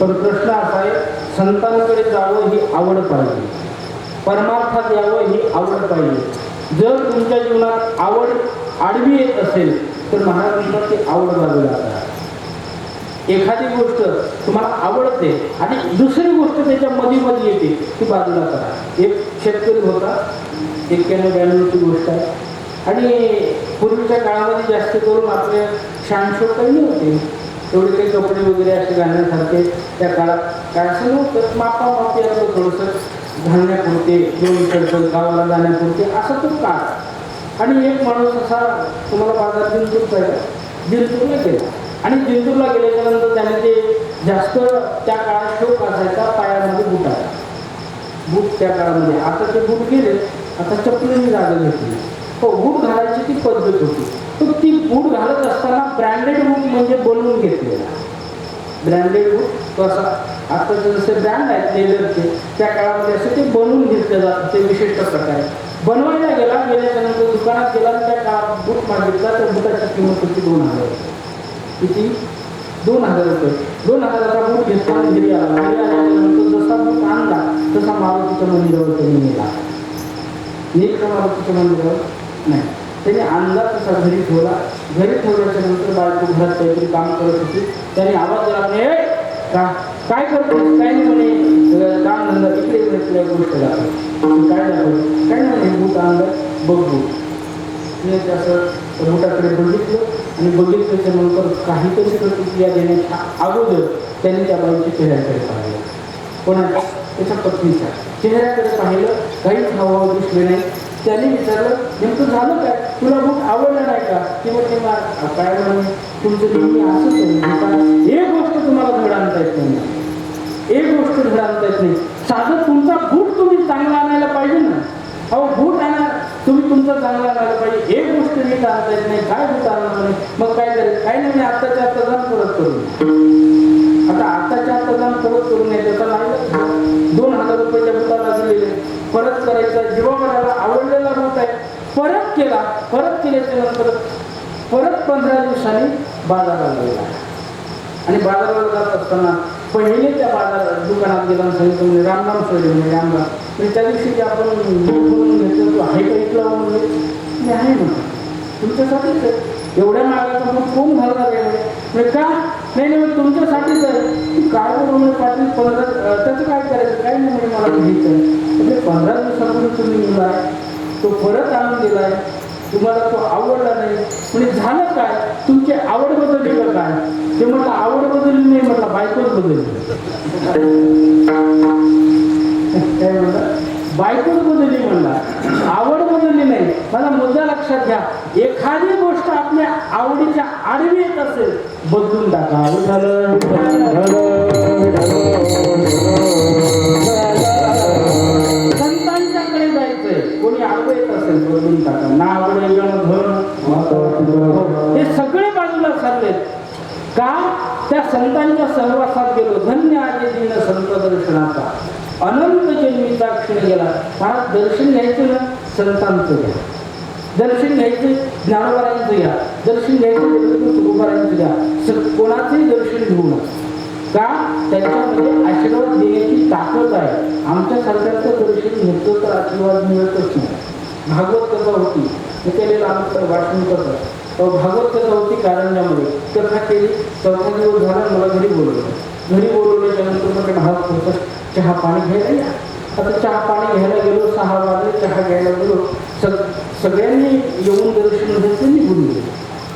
तर प्रश्न असा आहे संतांकडे जावं ही आवड पाहिजे. परमार्थात यावं ही आवड पाहिजे. जर तुमच्या जीवनात आवड आडवी येत असेल तर महाराज ती आवड बाजूला जातात एखादी गोष्ट तुम्हाला आवडते आणि दुसरी गोष्ट त्याच्या मध्ये मधी येते ती बाजूला करा. एक शेतकरी होता एक्क्याण्णव ब्याण्णवची गोष्ट आहे. आणि पूर्वीच्या काळामध्ये जास्त करून आपले शानशो काही होते थोडे काही कपडे वगैरे असे घालण्यासारखे त्या काळात काय असं नव्हतं मापा मापी असं थोडंसं घालण्यापुरते दोन गावाला जाण्यापुरते असा तो काळ. आणि एक माणूस असा तुम्हाला बाजार जिंतूर पाहिजे जिंतूरला गेला. आणि जिंतूरला गेल्याच्यानंतर त्याने ते जास्त त्या काळात शोक असायचा पायामध्ये बुट आहे बूट त्या काळामध्ये. आता ते बूट गेले आता चपलीने जागा घेतली. हो बूट घालायची ती पद्धत होती. तर ती बूट घालत असताना ब्रँडेड बूट म्हणजे बनवून घेतलेला. ब्रँडेड बूट तो असा आता जसे ब्रँड आहेत लेदरचे त्या काळामध्ये असे ते बनवून घेतले जातात ते विशिष्ट प्रकारे. बनवायला गेला गेल्याच्यानंतर दुकानात गेला त्या काळात बूट मागितला तर बुटाची किंमत होती दोन हजार. रुपये किती? दोन हजार रुपये. दोन हजाराचा बूट घेतला घरी आला. घरी आल्यानंतर जसा बूट आणला तसा मारुतीच्या मंदिरावर त्यांनी नेला. नेला का मारुतीच्या मंदिरावर? नाही. त्याने आणला तसा घरी ठेवला. घरी ठेवल्याच्या नंतर बायको घरात काहीतरी काम करत होती. त्याने आवाज दिला का काय करतो काय म्हणे. काम धंदा इकडे इकडे तुला गोष्ट दाखव काय दाखव काय म्हणे? बूट आणलं बघू मी असं बुटाकडे बघितलं आणि बघितल्याच्या नंतर काहीतरी प्रतिक्रिया देण्याच्या अगोदर त्यांनी त्या बाईच्या चेहऱ्याकडे पाहिलं. कोणाच्या? त्याच्या पत्नीच्या. चेहऱ्याकडे पाहिलं काहीच हवा दिसले नाही. त्याने विचारलं नेमकं झालं काय? तुला बुक आवडलं नाही का? किंवा ते काय म्हणे? तुमचं नेहमी असंच एक गोष्ट तुम्हाला धड आणता येत नाही. एक गोष्ट धड आणता येत नाही. साधं तुमचा बूट तुम्ही चांगला आणायला पाहिजे ना. अहो बूट आणा तुमचा चांगला आणायला पाहिजे. एक गोष्ट मी आणता येत नाही. काय बूट आणणार मग काय करेल काही नाही मी आत्ताच्या आत्ता जाऊन परत करू. आता आत्ताच्या आत्ता जाऊन परत करू नये त्याचा नाही. दोन हजार रुपयाच्या बुताला दिलेले परत करायचा. जीवावराला आवडलेला होत आहे परत केला. परत केल्याच्यानंतर परत पंधरा दिवसांनी बाजाराला गेला आणि बाजाराला जात असताना पहिले त्या बाजारात दुकानात गेला आणि सांगितलं म्हणजे रामराम सोडले म्हणजे आमला म्हणजे त्या दिवशी जे आपण बूट घेतलं तू आहे का इथला म्हणजे मी आहे म्हणा तुमच्यासाठीच आहे एवढ्या मागाचा मग कोण घालणार आहे म्हणजे का? नाही नाही मग तुमच्यासाठीच आहे काय म्हणून पाटील? पंधरा त्याचं काय करायचं? काय नाही म्हणजे मला घ्यायचं. आहे म्हणजे पंधरा दिवसापूर्वी तुम्ही दिलाय तो परत आणून दिलाय. तुम्हाला तो आवडला नाही. म्हणजे झालं काय? तुमची आवड बदलली का काय? ते म्हटलं आवड बदलली नाही म्हटलं बायकोच बदलली. काय म्हणलं बायकोच बदलली म्हणला आवड बदलली नाही. मला मुद्दा लक्षात घ्या. एखादी गोष्ट आपल्या आवडीच्या आडवी येत असेल बदलून टाका. संतांच्याकडे जायचंय. कोणी आडवं येत असेल बदलून टाका. ना आवड येणं धन चालले का? त्या संतांच्या सहवासात गेलो. धन्य आजे दिन संत दर्शनाचा. अनंत जन्मीचा क्षण गेला. फार दर्शन घ्यायचं ना? संतांचं घ्या. दर्शन घ्यायचं ज्ञानोबारांचं घ्या. दर्शन घ्यायचं तुकोबारांचं घ्या. स- कोणाचंही दर्शन घेऊ नका. का? त्यांच्यामध्ये आशीर्वाद देण्याची ताकद आहे. आमच्या सरकारचं दर्शन घेतलं तर आशीर्वाद मिळतच नाही. भागवत कसं होती. मी केलेलं आमचं वाचन करतं तर भागवत कथा होती तर कथा केली. चौथा दिवस झाला मला घरी बोलवलं. घरी बोलवल्याच्यानंतर मग भाग होतं चहा पाणी घ्यायला या. आता चहा पाणी घ्यायला गेलो सहा वाजले चहा घ्यायला गेलो. सग सगळ्यांनी येऊन दर्शन घ्यायचं निघून गेलो.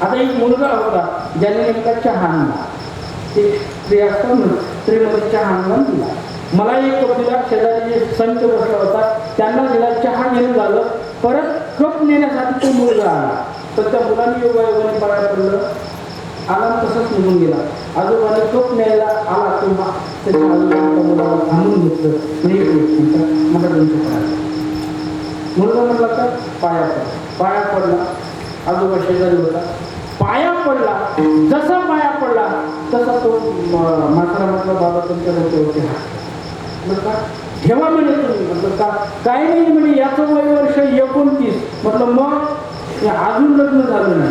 आता एक मुलगा होता ज्याने नेमका चहा आणला. ते स्त्री असतात ना स्त्रीमध्ये चहा आणला दिला. मला एक दिला. शेजारी जे संच बसला होता त्यांना दिला. चहा घेऊन झालं परत कप नेण्यासाठी तो मुलगा आला. तर त्या मुलांनी योगायोगाने पाया पडलं आला तसंच निघून गेला. आजोबाने कप न्यायला आला किंवा त्याच्या आजोबाने मुलाला थांबून घेतलं. नाही एक मला तुमचं पाया मुलगा म्हटला तर पाया पडला. पाया पडला. आजोबा शेजारी होता. पाया पडला. जसा पाया पडला तसा तो माता म्हातारा म्हटला बाबा तुमच्या डोक्यावरती हात म्हटलं का? ठेवा म्हणे तुम्ही. म्हटलं का? काय नाही म्हणे याचं वय वर्ष एकोणतीस. म्हटलं मग हे अजून लग्न झालं नाही.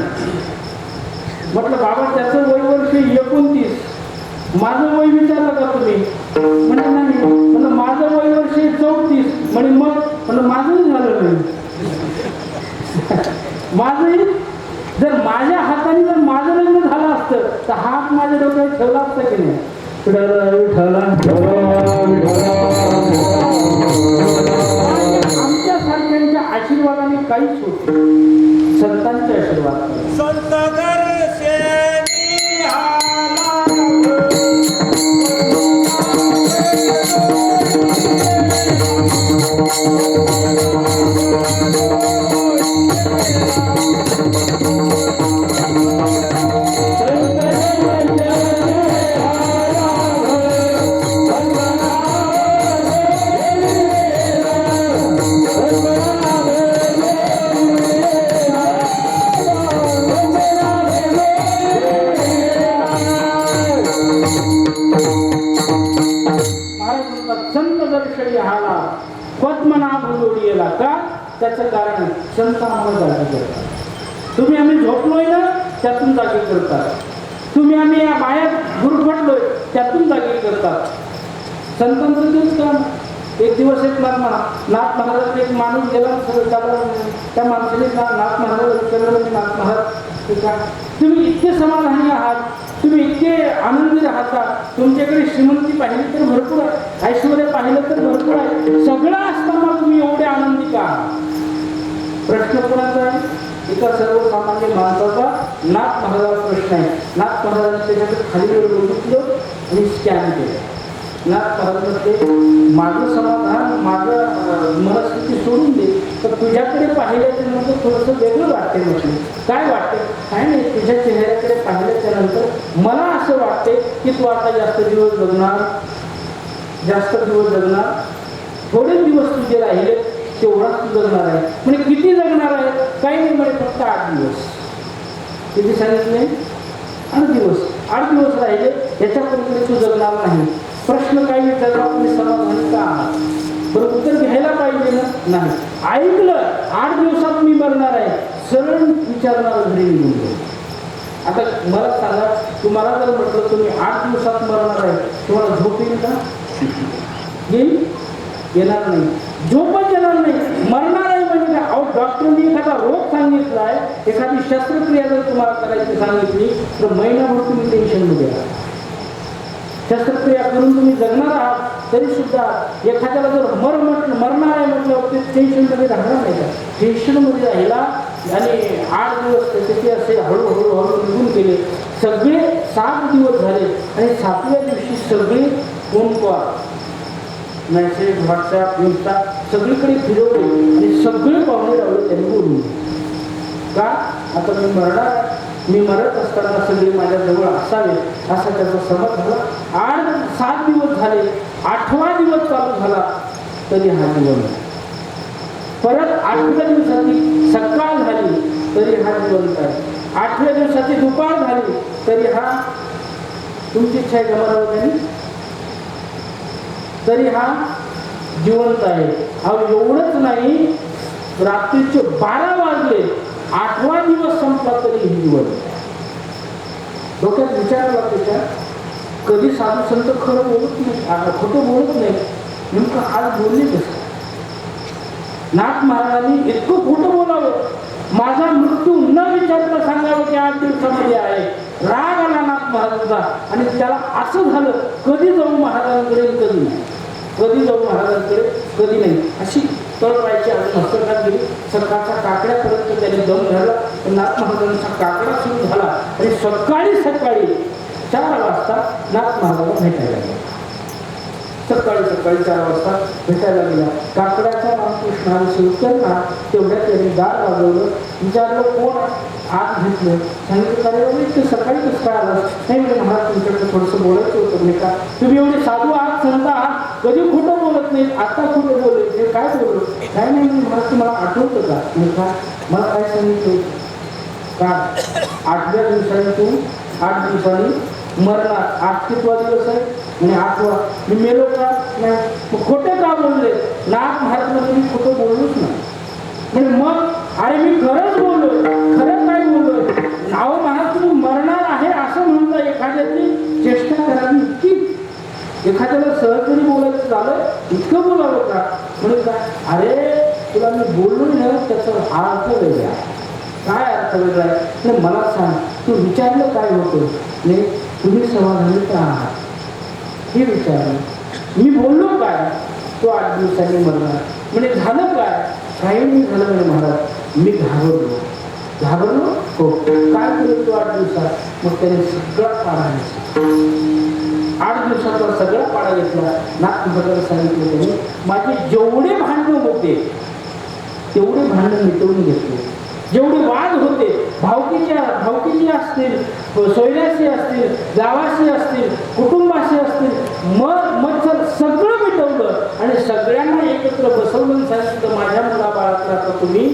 म्हटलं बाबा त्याचं वय वर्ष एकोणतीस. माझं वय विचारलं का तुम्ही? म्हणजे नाही. म्हणलं माझं वय वर्ष चौतीस. म्हणे मग? म्हणलं माझंही झालं नाही. माझंही? जर माझ्या हाताने जर माझं लग्न झालं असतं तर हात माझ्या डोक्यात ठेवला असता की नाही? विठ्ठल, विठ्ठल, आमच्या सारख्यांच्या आशीर्वादाने काहीच होत नाही. संतांचे आशीर्वाद संत करतात. तुम्ही आम्ही या बायात गुरफटलोय त्यातून जागी करतात. संतांचं तेच काम एक दिवस एक नाथ महा- नाथ महाराज एक माणूस गेला त्याला त्या माणसाने ना- नाथ महाराज विचारलं नाथ महाराज तुम्ही इतके समाधानी आहात तुम्ही इतके आनंदी राहता तुमच्याकडे श्रीमंती पाहिली तर भरपूर आहे ऐश्वर्य पाहिलं तर भरपूर आहे सगळं असताना तुम्ही एवढे आनंदी का? प्रश्न कोणाचा आहे? एका सर्वसामान्य माणसाचा नाथ महाराजाचा प्रश्न आहे. नाथ महाराजांनी त्याच्याकडे खाली बघितलं आणि स्कॅन केलं. नाथ महाराज ते माझं समाधान माझं मनस्थिती सोडून दे. तर तुझ्याकडे पाहिल्याच्या नंतर थोडंसं वेगळं वाटते म्हटलं. काय वाटते काय नाही तुझ्या चेहऱ्याकडे पाहिल्याच्या नंतर मला असं वाटते की तू आता जास्त दिवस जगणार जास्त दिवस जगणार थोडे दिवस तुझे राहिले तेवढाच तू जगणार आहे म्हणजे किती जगणार आहे काही नाही म्हणजे फक्त आठ दिवस. किती सांगितले आठ दिवस. आठ दिवस राहिले याच्या पलीकडे तू जगणार नाही. प्रश्न काय विचारला तुम्ही समाधान का आहात? बरं उत्तर घ्यायला पाहिजे ना? नाही. ऐकलं आठ दिवसात मी मरणार आहे. सरळ विचारणार घरी निघून आता मला सांगा तुम्हाला जर म्हटलं तुम्ही आठ दिवसात मरणार आहे तुम्हाला झोप येईल का? येईल. येणार नाही. झोपच येणार नाही मरणार आहे म्हणजे काय? अहो डॉक्टरने एखादा रोग सांगितला आहे एखादी शस्त्रक्रिया जर तुम्हाला करायची सांगितली तर महिनाभर तुम्ही टेन्शनमध्ये आहात शस्त्रक्रिया करून तुम्ही जगणार आहात तरी सुद्धा एखाद्याला जर मर म्हटलं मरणार आहे म्हटलं ते टेन्शनमध्ये राहणार नाही का? टेन्शनमध्ये राहिला आणि आठ दिवस त्याचे असे हळूहळू हळू निघून गेले. सगळे सात दिवस झाले आणि सातव्या दिवशी सगळे phone call. Message WhatsApp Insta सगळीकडे फिरवले. आणि सगळे पाहुणे लावले त्यांनी बोलून. का? आता मी मरणार? मी मरत असताना सगळे माझ्याजवळ असावे असा त्याचा समज झाला. आठ सात दिवस झाले आठवा दिवस चालू झाला तरी हा जीवन. परत आठव्या दिवसाची सकाळ झाली तरी हा जिवंत आहे आठव्या दिवसाची दुपार झाली तरी हा तुमची इच्छा आहे गमरावं तरी हा जिवंत आहे. अहो एवढंच नाही रात्रीचे बारा वाजले आठवा दिवस संपला तरी ही जिवंत आहे. डोक्यात विचारला त्याच्या कधी साधू संत खरं बोलत नाही खोटं बोलत नाही नेमकं आज बोलले कसं नाथ महाराजांनी इतकं खोटं बोलावं. माझा मृत्यू न विचारता सांगावं की आठ दिवसामध्ये आहे. राग आला नाथ महाराजांचा. आणि त्याला असं झालं कधी जाऊ महाराजांकडे कधी नाही. कधी जाऊ महाराजांकडे कधी नाही. अशी तळवायची आणि हस्तकात गेली सकाळच्या काकड्यापर्यंत त्याने दम झाला नाथ महाराजांचा काकडा सुरू झाला. आणि सकाळी सकाळी चार वाजता नाथ महाराजांना भेटायला गेला. सकाळी सकाळी चार वाजता भेटायला गेला. काकड्याचा रामकृष्णाने शिवकरना तेवढ्या त्यांनी दार वाजवलं. विचारलं कोण आत घेतलं? सांगितलं अरे सकाळी कसं काय आलं? नाही म्हणजे महाराज तुमच्याकडे थोडंसं बोलायचं होतं म्हणजे का? तुम्ही एवढे साधू आहात संत आहात कधी खोटं बोलत नाही आता खोटं बोलत ते काय बोललो काय नाही म्हणजे महाराज तुम्हाला आठवतं का? मी मला काय सांगितलं? का? आठव्या दिवसांनी तू आठ दिवसांनी मरणार. आठ कितवा दिवस आहे आणि आठवा मी मेलो का? नाही. खोटे का बोलले? नाग महाराज मी खोटं बोललोच नाही. म्हणजे मग अरे मी खरंच बोललोय. खरंच काय बोललोय. नाव महाराज तुम्ही मरणार एखाद्याची चेष्टा करावी इतकी. एखाद्याला सहज जरी बोलायचं झालं इतकं बोलावं का? म्हणजे काय? अरे तुला मी बोललो ना त्याचा अर्थ वेगळा काय अर्थ वेगळा आहे? मला सांग तू विचारलं काय होतं? नाही तुम्ही समाधानी का आहात. हे विचारलं मी बोललो काय? तो आठ दिवसांनी मरणार म्हणजे झालं काय? काही मी झालं नाही महाराज. मी घाबरलो. घाबरलो? हो. काय केलं तो आठ दिवसात? मग त्याने सगळा पाडा घेतला. आठ दिवसाचा सगळा पाडा घेतला. नागपूरकडे सांगितलं त्याने माझे जेवढे भांडण होते तेवढे भांडण मिटवून घेतले. जेवढे वाद होते भावकीच्या भावकीची असतील सोयऱ्याशी असतील गावाशी असतील कुटुंबाशी असतील मग मच्छर सगळं मिटवलं आणि सगळ्यांना एकत्र बसवलं. सांगितलं माझ्या मुलाबाळाकडे आता तुम्ही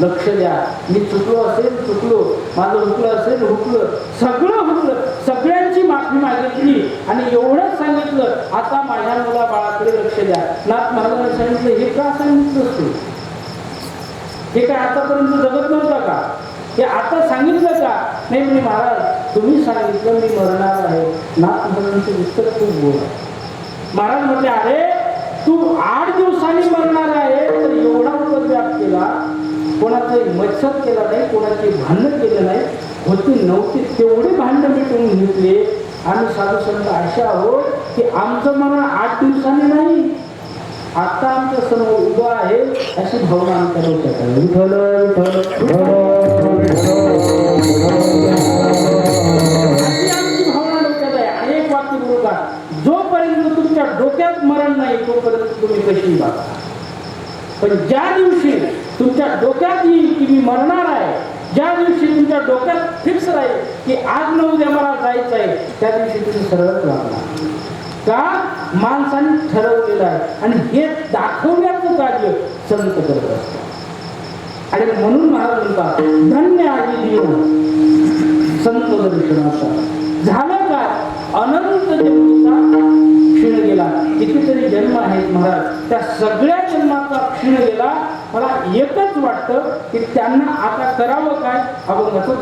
लक्ष द्या. मी चुकलो असेल चुकलो. माझं हुकलं असेल हुकलं. सगळं हुकलं. सगळ्यांची माफी मागितली आणि एवढंच सांगितलं. आता माझ्या मुला बाळाकडे लक्ष द्या. नाथ महाराजांनी सांगितलं हे का सांगितलं तू हे काय आतापर्यंत जगत नव्हता का? हे आता सांगितलं का? नाही म्हणजे महाराज तुम्ही सांगितलं मी मरणार आहे. ना महाराजांचं उत्तर खूप बोला. महाराज म्हटले अरे तू आठ दिवसांनी मरणार आहे तर एवढा उपद्व्याप केला कोणाचं मत्सर केला नाही कोणाचे भांडण केलं नाही होती नव्हती तेवढे भांडण मिटवून घेतले. आम्ही साधू संत अशा आहोत की आमचं मना आठ दिवसांनी नाही आता आमच्यासमोर उभं आहे अशी भावना आमच्या डोक्यात आहे. विठ्ठल अशी आमची भावना डोक्यात आहे. अनेक वाक्य बोलू जोपर्यंत तुमच्या डोक्यात मरण नाही तोपर्यंत तुम्ही कशी वागा? पण ज्या दिवशी तुमच्या डोक्यात येईल की मी मरणार आहे ज्या दिवशी तुमच्या डोक्यात फिक्स राहील की आज न उद्या मला जायचं आहे त्या दिवशी तुम्ही सरळच राहणार का? माणसाने ठरवलेलं आहे. आणि हे दाखवण्याचं कार्य संत करत असतात. आणि म्हणून महाराज म्हणतात धन्य आधी संत दर्शनाचा. झालं काय अनंत जन्मीचा क्षीण गेला. कितीतरी जन्म आहेत महाराज. त्या सगळ्या जन्माचा क्षीण गेला. मला एकच वाटतं की त्यांना आता करावं काय? अभंगाचं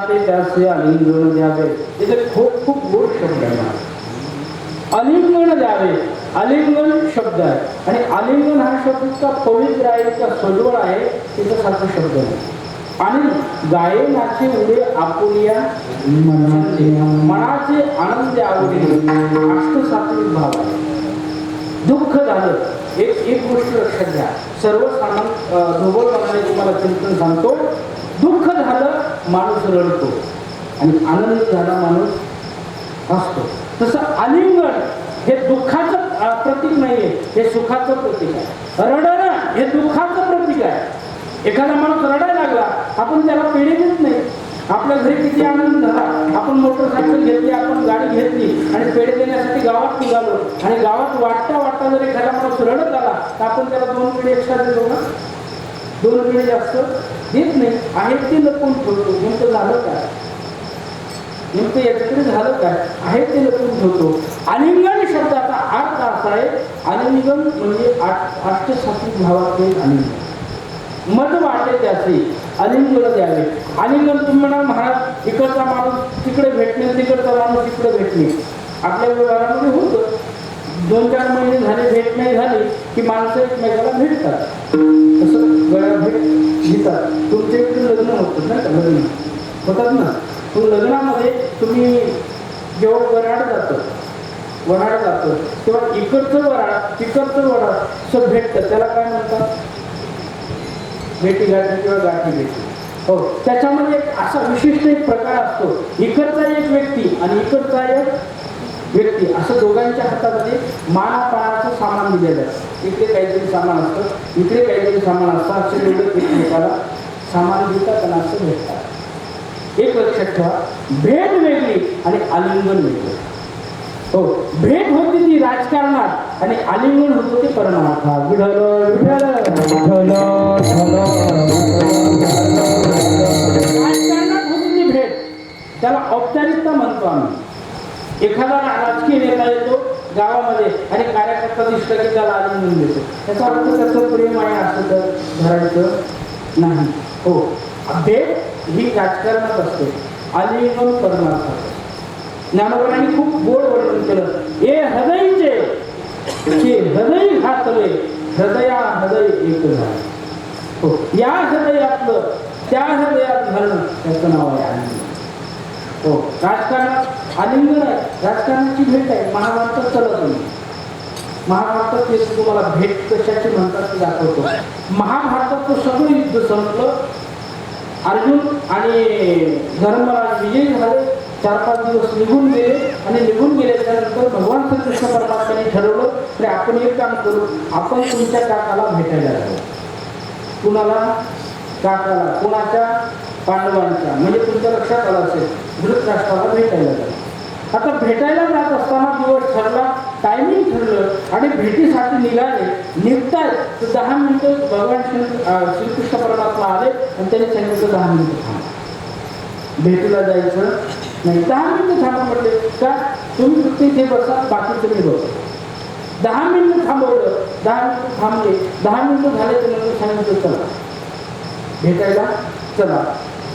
वाटे त्याचे आलिंगन द्यावे. इथे खूप खूप गोड शब्द आहे. आलिंगन द्यावे. आलिंगन शब्द आहे. आणि आलिंगन हा शब्द इतका पवित्र आहे इतका सजवळ आहे तिथं सारखा शब्द नाही. आणि गायनाचे उडे आपुलिया मनाचे मनाचे आनंद आवडले अष्ट सात्विक भाव आहे. दुःख झालं. एक एक गोष्ट लक्षात घ्या. सर्वसामान मनाने तुम्हाला चिंतन सांगतो. दुःख झालं माणूस रडतो. आणि आनंद झाला माणूस हसतो. तसं आलिंगण हे दुःखाचं प्रतीक नाहीये. हे सुखाचं प्रतीक आहे. रडणं हे दुःखाचं प्रतीक आहे. एखादा माणूस रडायला लागला आपण त्याला पेढे देत नाही. आपल्या घरी किती आनंद झाला. आपण मोटरसायकल घेतली आपण गाडी घेतली आणि पेढे देण्यासाठी गावात निघालो. आणि गावात वाटता वाटता जर एखादा माणूस रडत आला तर आपण त्याला दोन पिढी एक्स्ट्रा देतो ना? दोन पिढी जास्त? देत नाही आहेत ते लपून ठेवतो. नेमकं झालं काय? नेमकं याच्याकडे झालं काय? आहे ते लपून ठेवतो. अलिंगन शब्दाचा अर्थ असा आहे अलिंगन म्हणजे आठ अष्टसात्विक भावाचे अलिंगन. मत वाटे त्याचे अलिंगन द्यावे. अलिंगन तुम्ही म्हणाल महाराज इकडचा माणूस तिकडे भेटणे तिकडचा माणूस तिकडे भेटणे. आपल्या व्यवहारामध्ये होतं. दोन चार महिने झाले भेट नाही झाली की माणसं एकमेकाला भेटतात. तसं गळ्या भेट घेतात. तुमचे लग्न होतं ना का? लग्न. होतात ना? पण लग्नामध्ये तुम्ही जेव्हा वराड जातं वराड जातं तेव्हा इकडचं वराड तिकडचं वराड असं भेटतं त्याला काय म्हणतात? भेटी गाठी किंवा गाठी भेटी. हो. त्याच्यामध्ये एक असा विशिष्ट एक प्रकार असतो. इकडचा एक व्यक्ती आणि इकडचा एक व्यक्ती असं दोघांच्या हातामध्ये मानापानाचं सामान दिलेलं असतं इकडे काहीतरी सामान असतं इकडे काहीतरी सामान असतं असे दोघं एकमेकाला सामान देतात आणि असं भेटतात. एक लक्षात ठेवा भेट वेगळी आणि आलिंगन वेगळं. हो भेट होती ती राजकारणात आणि आलिंगन होतं ते परमार्थात विढल विठ्ठल. राजकारणात होती ती भेट त्याला औपचारिकता म्हणतो आम्ही. एखादा राजकीय नेता येतो गावामध्ये आणि कार्यकर्ता दिसला की त्याला आनंद देतो. त्याचा अर्थ त्याचं प्रेम आहे असं तर धरायचं नाही. हो. भेट ही राजकारणात असते. आलिंगन करणार ज्ञानोबांनी खूप गोड वर्णन केलं. ए हृदयचे की हृदय घातले हृदया हृदय एक झाले. हो. या हृदयातलं त्या हृदयात घालणं त्याचं नाव आहे आनंद हो. राजकारणात आलिंगन राजकारणाची भेट आहे. महाभारतात चला तुम्ही महाभारतात ते तुम्हाला भेट कशाची म्हणतात ते दाखवतो. तो सगळं युद्ध संपलं. अर्जुन आणि धर्मराज विजय झाले. चार पाच दिवस निघून गेले आणि निघून गेल्याच्यानंतर भगवान श्रीकृष्ण परमात्म्याने ठरवलं की आपण एक काम करू. आपण तुमच्या काकाला भेटायला जाऊ. कुणाला? काकाला. कुणाच्या? पांडवांच्या म्हणजे तुमच्या लक्षात आलं असेल धृतराष्ट्राला भेटायला जातो आता भेटायला जात असताना दिवस ठरला टायमिंग ठरलं आणि भेटीसाठी निघाले निघताय तर दहा मिनिटं भगवान श्री श्रीकृष्ण परमात्मा आले आणि त्यांनी सांगितलं दहा मिनिटं थांबा. भेटीला जायचं नाही. दहा मिनिटं थांबा म्हटले का? तुम्ही फक्त इथे बसा बाकी तुम्ही बसा दहा मिनिटं थांबवलं दहा मिनिटं थांबले दहा मिनिटं झाले तर नंतर सांगितलं चला. भेटायला चला.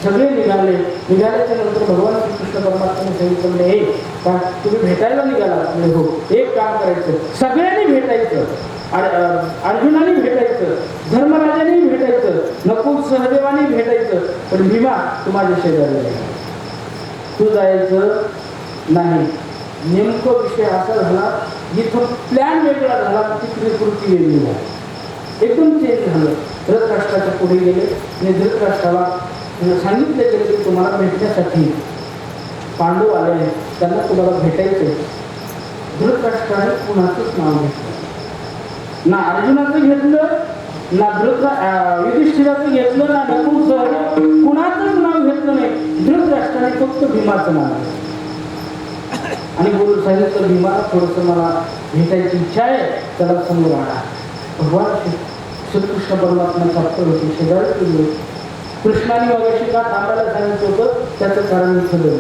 सगळे निघाले. निघाल्याच्या नंतर भगवान श्रीकृष्ण परमात्म्याने सांगितलं म्हणजे हे का तुम्ही भेटायला निघाला. म्हणजे हो. एक काम करायचं सगळ्यांनी भेटायचं. अर- अर्जुनाने भेटायचं धर्मराजाने भेटायचं नकुल सहदेवाने भेटायचं पण भीमा तू माझ्या शेजारी तू जायचं नाही. नेमकं विषय असा झाला जिथं प्लॅन वेगळा झाला तिकडे कृती वेगळी झाली. एकदम चेंज झालं. धृतराष्ट्राच्या पुढे गेले आणि धृतराष्ट्राला सांगितले गेले की तुम्हाला भेटण्यासाठी पांडू आले त्यांना तुम्हाला भेटायचं धृतराष्ट्राने कुणाचंच नाव घेतलं ना अर्जुनाचं घेतलं ना धृत युधिष्ठिराचं घेतलं ना नकुल कुणाचंच नाव घेतलं नाही. धृतराष्ट्राने फक्त भीमाचं नाव घेतलं आणि बोलून सांगितलं भीमाला थोडंसं मला भेटायची इच्छा आहे. त्याला समोर आणा भगवान श्रीकृष्ण परमात्मा प्राप्त होते. शेजारी कृष्णाने मगाशी का थांबायला सांगितलं होतं त्याचं कारण विसरलं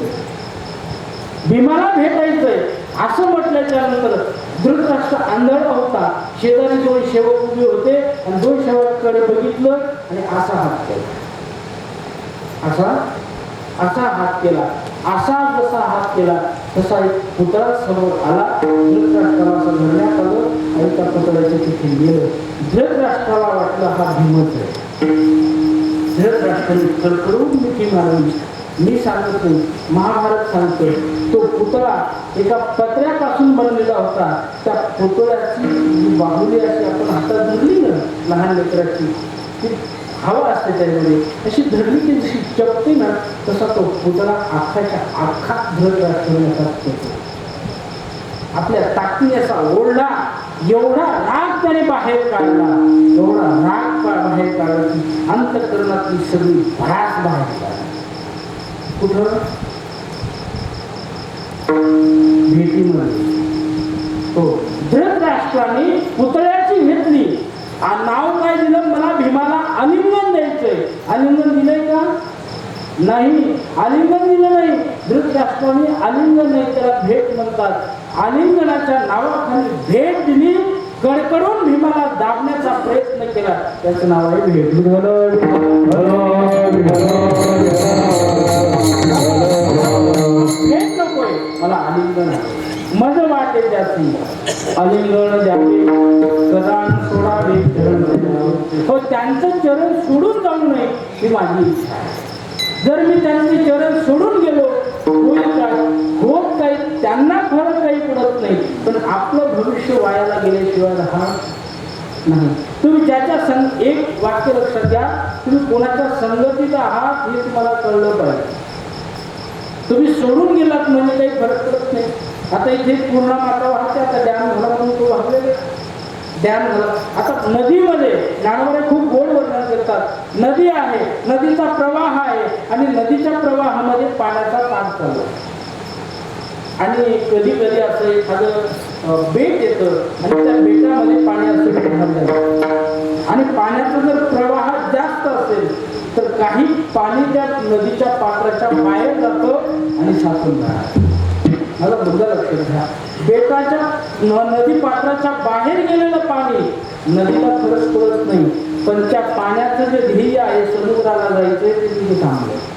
भीमाला भेटायचंय असं म्हटल्याच्या नंतर धृतराष्ट्र आंधळा होता. शेजारी दोन शेवक उभे होते आणि दोन सेवकाकडे बघितलं आणि असा हात केला. असा? असा हात केला. असा जसा हात केला तसा एक पुतळा समोर आला. धृतराष्ट्राला धरण्यात आलं आणि त्या पुतळ्याच्या तिथे गेलं. धृतराष्ट्राला वाटलं हा भीमच आहे. धृतराष्ट्राने कडकडून मिठी मारली मी सांगतो महाभारत सांगतो तो पुतळा एका पत्र्यापासून बनलेला होता. त्या पुतळ्याची बाहुली अशी आपण हातात धरली ना लहान लेकराची ती हवा असते त्याच्यामध्ये. अशी धरली की जशी चपते ना तसा तो पुतळा आखाच्या आखा धृतराष्ट्राने असा चपतो. आपल्या ताकदीने असा ओढला एवढा राग त्याने बाहेर काढला. एवढा राग बाहेर काढला की अंतकरणातली सगळी भरास बाहेर काढली. कुठं? भेटीमध्ये. हो. धृतराष्ट्राने पुतळ्याची घेतली आणि नाव काय दिलं? मला भीमाला आलिंगन द्यायचंय. आलिंगन दिलंय का? नाही. आलिंगन दिलं नाही. धृतराष्ट्राने आलिंगन नाही त्याला भेट म्हणतात. आलिंगनाच्या नावाखाली भेट दिली. कडकडून भीमाला दाबण्याचा प्रयत्न केला. त्याचं नाव आहे भेट नकोय. मला आलिंगन मज वाटे त्याची. आलिंगन द्यावे. गदान सोडावे. चरण हो त्यांचं चरण सोडून जाऊ नये ही माझी इच्छा जर मी त्यांचे चरण सोडून गेलो होत काही त्यांना खरं काही पडत नाही. पण आपलं भविष्य वायाला गेल्याशिवाय राहणार नाही. तुम्ही ज्याच्या संग एक वाक्य लक्षात घ्या तुम्ही कोणाच्या संगतीत आहात हे तुम्हाला कळलं पाहिजे. तुम्ही सोडून गेलात म्हणजे काही फरक पडत नाही. आता इथे पूर्ण माता वाहते आता डॅम झाला म्हणून तो वाहलेला डॅम झाला. आता नदीमध्ये ज्ञानवारे खूप गोड वर्णन करतात. नदी आहे नदीचा प्रवाह आहे आणि नदीच्या प्रवाहामध्ये पाण्याचा ताण चालू आणि कधी कधी असं एखादं बेट येतं आणि त्या बेटामध्ये पाणी असं आणि पाण्याचा जर प्रवाह जास्त असेल तर काही पाणी त्या नदीच्या पात्राच्या बाहेर जातं आणि साचून राहतं. मला मुद्दा लक्षात घ्या. बेटाच्या नदी पात्राच्या बाहेर गेलेलं पाणी नदीला खरंच पडत नाही. पण त्या पाण्याचं जे ध्येय आहे समुद्राला जायचंय ते तिथे थांबलं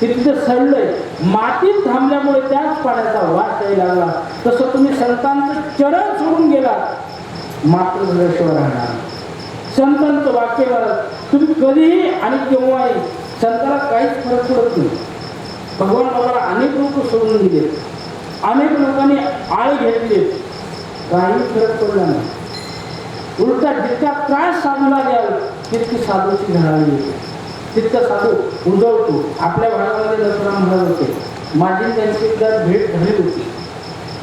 ते तिथे सडलंय. मातीत थांबल्यामुळे त्याच पाण्याचा वास यायला लागला. तसं तुम्ही संतांचं चरण सोडून गेला मात्र राहणार. संतांचं वाक्य तुम्ही कधीही आणि केव्हाही संताला काहीच फरक पडत नाही. भगवान मला अनेक लोक सोडून दिले. अनेक लोकांनी आळ घेतले. काही फरक पडला नाही. उलटा जितका त्रास साधूला द्याल तितकी साधूची घडावी येते. तितका साधू उजवतो आपल्या भागामध्ये दसरा म्हणत होते. माझी त्यांची एकदा भेट झाली होती.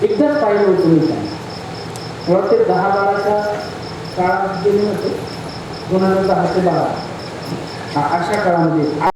एकदाच पाहिलं होतं मी त्यांना. ते दहा बाराच्या काळात गेले होते. दोन हजार दहा ते बारा. अशा काळामध्ये.